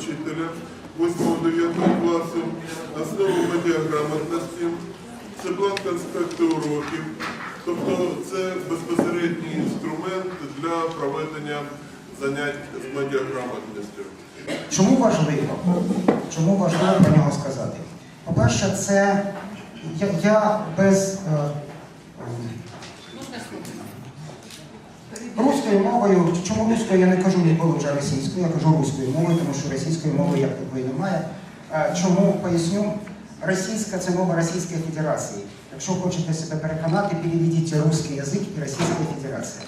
вчителя 8-9 класу, основу медіаграмотності, це план конспекту уроків. Тобто це безпосередній інструмент для проведення занять з медіаграмотністю. Чому важливо? Чому важливо про нього сказати? По-перше, це я, я без е, е, руською мовою, чому руською я не кажу ніколи вже російською, я кажу руською мовою, тому що російської мови як такої немає. Е, Чому поясню? Російська це мова Російської Федерації. Якщо хочете себе переконати, переведіть русський язик і Російська Федерація.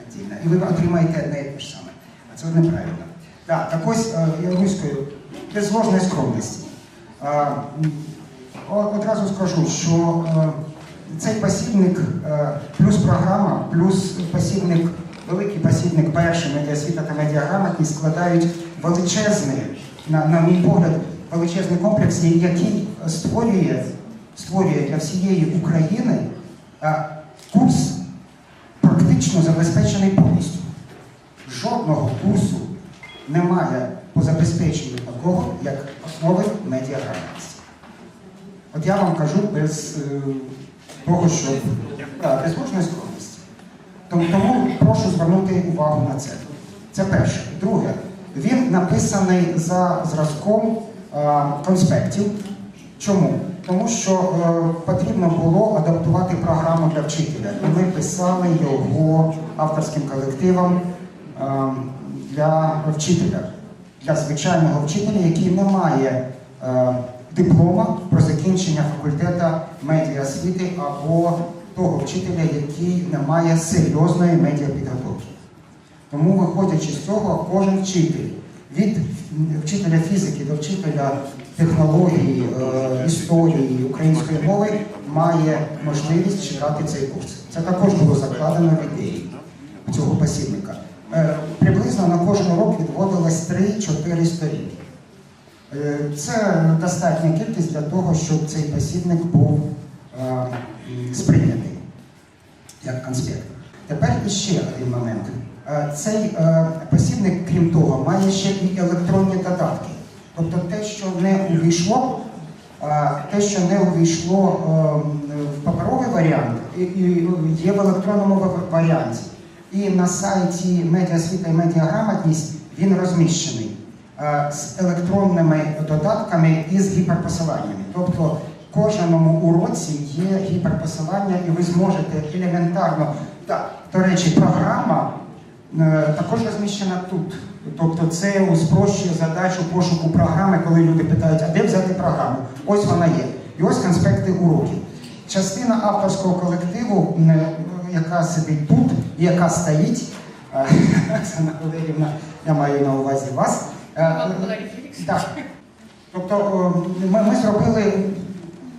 Отдельно. І ви отримаєте одне і те ж саме. А це неправильно. Так, так ось е, руською, без ложної скромності. Е, Одразу скажу, що цей посібник е, плюс програма, плюс посібник, великий посібник перший медіасвіта та медіаграмотність складають величезний, на, на мій погляд, величезний комплекс, який створює, створює для всієї України е, курс практично забезпечений повністю. Жодного курсу немає по забезпеченню такого, як основи медіаграмотності. От я вам кажу без того, що да, без ложної скромності. Тому, прошу звернути увагу на це. Це перше. Друге, він написаний за зразком конспектів. Чому? Тому що е, потрібно було адаптувати програму для вчителя. І ми писали його авторським колективом для вчителя, для звичайного вчителя, який не має е, диплома про закінчення факультету медіаосвіти або того вчителя, який не має серйозної медіапідготовки. Тому, виходячи з цього, кожен вчитель від вчителя фізики до вчителя технології, е, історії української мови має можливість читати цей курс. Це також було закладено в ідеї цього посібника. Е, Приблизно на кожен урок відводилось 3-4 сторінки. Е, Це достатня кількість для того, щоб цей посібник був е, сприйнятий як конспект. Тепер іще один момент. Е, Цей посібник, крім того, має ще і електронні додатки. Тобто те, що не увійшло, те, що не увійшло в паперовий варіант, є в електронному варіанті. І на сайті Медіасвіта і медіаграмотність він розміщений з електронними додатками і з гіперпосиланнями. Тобто в кожному уроці є гіперпосилання, і ви зможете елементарно. Так, до речі, програма е, також розміщена тут. Тобто це спрощує задачу пошуку програми, коли люди питають, а де взяти програму? Ось вона є. І ось конспекти уроків. Частина авторського колективу, е, яка сидить тут, яка стоїть, е, Оксана Валерівна, я маю на увазі вас. Е, Так. Тобто е, ми, ми зробили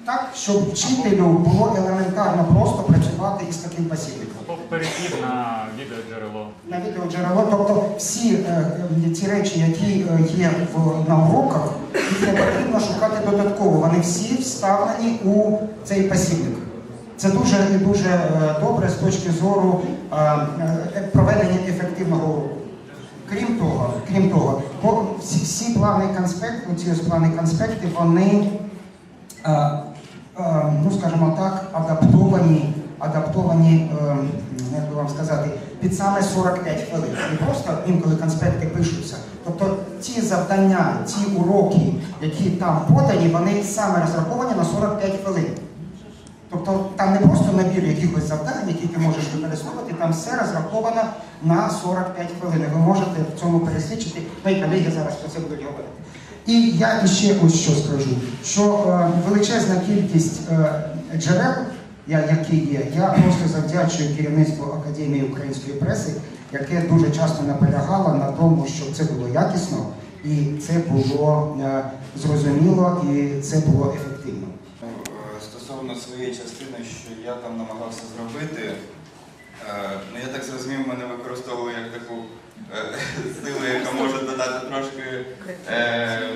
так, щоб вчителю було елементарно просто працювати із таким посібником. Тобто перехід на відеоджерело. На відеоджерело, тобто всі е, ці речі, які є в, на уроках, їх не потрібно шукати додатково. Вони всі вставлені у цей посібник. Це дуже і дуже добре з точки зору проведення ефективного уроку. Крім того, крім того, всі, всі плани конспекту, ці плани конспекти, вони е, е, ну скажімо так, адаптовані, адаптовані, е, як би вам сказати, під саме 45 хвилин. Не просто інколи конспекти пишуться. Тобто ці завдання, ці уроки, які там подані, вони саме розраховані на 45 хвилин. Тобто там не просто набір якихось завдань, які ти можеш використовувати, там все розраховано на 45 хвилин. Ви можете в цьому пересвідчити. Мої колеги зараз про це будуть говорити. І я ще ось що скажу, що е, величезна кількість е, джерел, я, які є, я просто завдячую керівництву Академії української преси, яке дуже часто наполягало на тому, щоб це було якісно, і це було е, зрозуміло, і це було ефективно. Ну, е, Стосовно своєї частини, що я там намагався зробити, ну я так зрозумів, мене використовували як таку е, силу, яка може додати трошки е,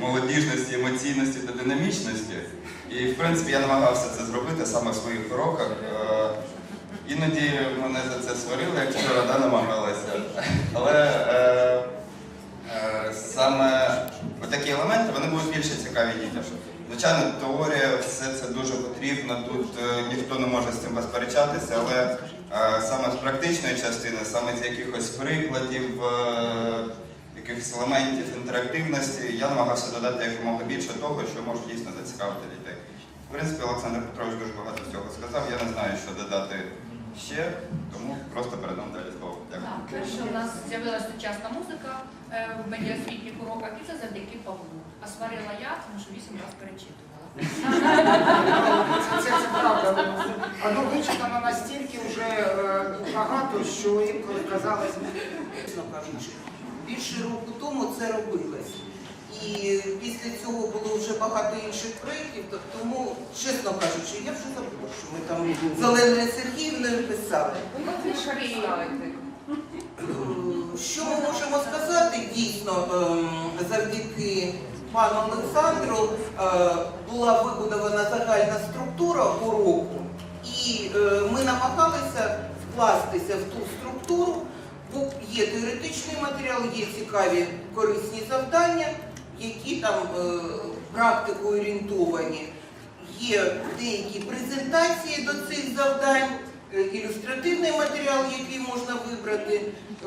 молодіжності, емоційності та динамічності. І в принципі я намагався це зробити саме в своїх уроках. Е, Іноді мене за це сварили, як вчора да, намагалася. Але е, е, саме такі елементи вони будуть більше цікаві дітям. Звичайно, теорія, все це дуже потрібно. Тут е, ніхто не може з цим посперечатися, але е, саме з практичної частини, саме з якихось прикладів, е, якихось елементів інтерактивності, я намагався додати якомога більше того, що може дійсно зацікавити дітей. В принципі, Олександр Петрович дуже багато всього сказав. Я не знаю, що додати ще, тому просто передам далі слово. Дякую. Так, перше у нас з'явилася сучасна музика е, в медіасвітніх уроках, і це завдяки Павлу. А сварила я, тому що вісім разів перечитувала. Це, правда. А ну вичитано настільки вже е, багато, що інколи казалось, кажучи. Більше року тому це робилось. І після цього було вже багато інших проєктів, то- тому, чесно кажучи, я вже забула, що ми там з Оленою Сергіївною писали. Пишаєте. Е, Що ми можемо сказати? Дійсно, ем, завдяки пану Олександру е, була вибудована загальна структура уроку, і е, ми намагалися вкластися в ту структуру, бо є теоретичний матеріал, є цікаві корисні завдання, які там е, практикою орієнтовані. Є деякі презентації до цих завдань, е, ілюстративний матеріал, який можна вибрати. Е,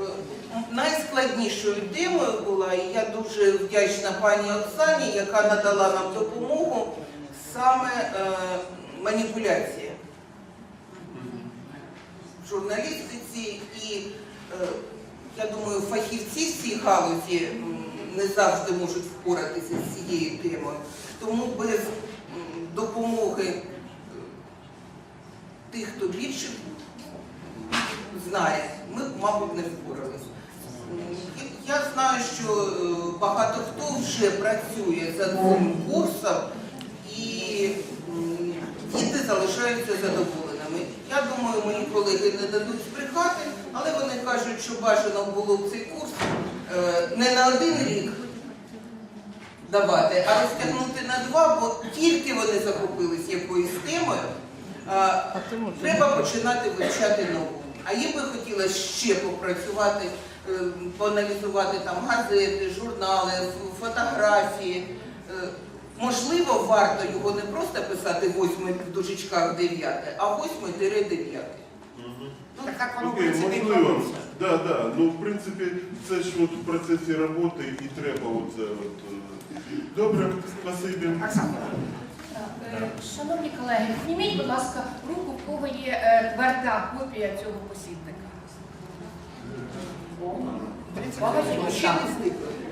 Найскладнішою темою була, і я дуже вдячна пані Оксані, яка надала нам допомогу, саме е, маніпуляція в журналістиці. І е, я думаю, фахівці в цій галузі не завжди можуть впоратися з цією темою. Тому без допомоги е, тих, хто більше знає, ми мабуть, не впоралися. Я знаю, що е, багато хто вже працює за цим курсом і діти залишаються задоволеними. Я думаю, мої колеги не дадуть збрехати, але вони кажуть, що бажано було б цей курс не на один рік давати, а розтягнути на два, бо тільки вони захопились якоюсь темою, треба починати вивчати нову. А їм би хотілося ще попрацювати, е, поаналізувати там газети, журнали, фотографії. Е, Можливо, варто його не просто писати восьмий в дужечках дев'яте, а восьмий тире дев'яте. Ну, так воно в Окей, принципі і можливо. робиться. Да, да. Ну, в принципі, це ж от в процесі роботи і треба оце от. е. Добре, спасибі. Оксана. Так, е, Шановні колеги, зніміть, будь ласка, руку, в кого є е, тверда копія цього посібника. Багато.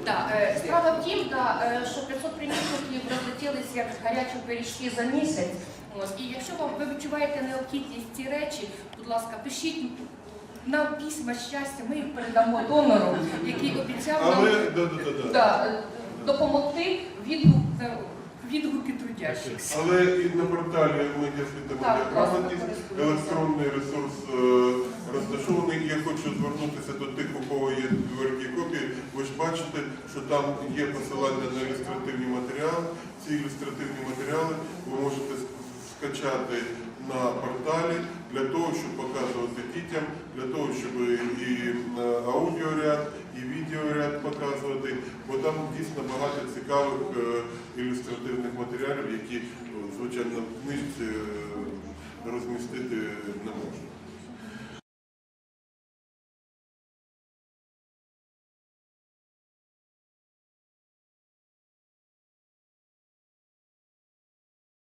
Так, е, справа в тім, да, е, що 500 примірників розлетілися як гарячі пиріжки за місяць. Ось, і якщо вам ви відчуваєте необхідність ці речі, будь ласка, пишіть нам письма щастя, ми їх передамо донору, який обіцяв нам да, допомогти відгук, е, відгуки трудящихся. Але і на порталі Так, медіаграмотність класно, електронний ресурс е, розташований. Я хочу звернутися до тих, у кого є тверді копії. Ви ж бачите, що там є посилання на ілюстративні матеріали. Ці ілюстративні матеріали ви можете скачати на порталі для того, щоб показувати дітям, для того, щоб і е, аудіоряд, і відеоряд показувати, бо там дійсно багато цікавих е, ілюстративних матеріалів, які, е, звичайно, в книжці е, розмістити не можна.